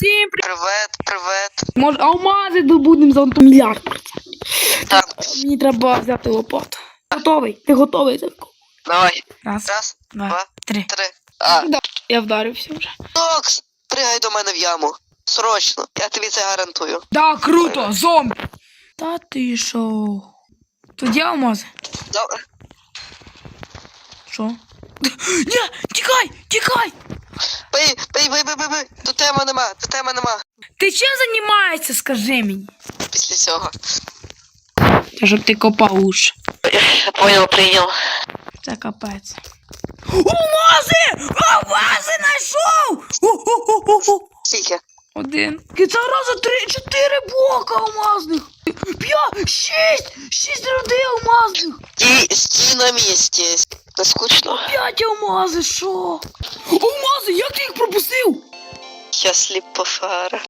Всім привіт. Привет, привет. Може, алмази добудемо за мільярд процентів. Так, Мені треба взяти лопату. Готовий? Ти готовий? Зевко? давай. Раз, Раз, два, два, три. три. А, Да. Я вдарився вже. Нокс, пригай до мене в яму. Срочно. Я тобі це гарантую. Да, круто, зомбі. Та ти шо? Тоді алмази. Добре. Що? Ні, тікай, тікай! Бий, бий, бий, бий, бий, бий. Тема нема, тема нема. Ти чим займаєшся, скажи мені? Після цього. Та щоб ти копав уж. Я понял, прийняв. Це капець. Алмази! Алмази знайшов! Ху-ху-ху-ху-ху. Скільки? Один. І це раза три, чотири блока алмазних. П'ять, шість, шість людей алмазних. Стій, стій на місці. Не скучно. П'ять алмази, що? Алмази, як ти їх пропустив? Я slip of фара.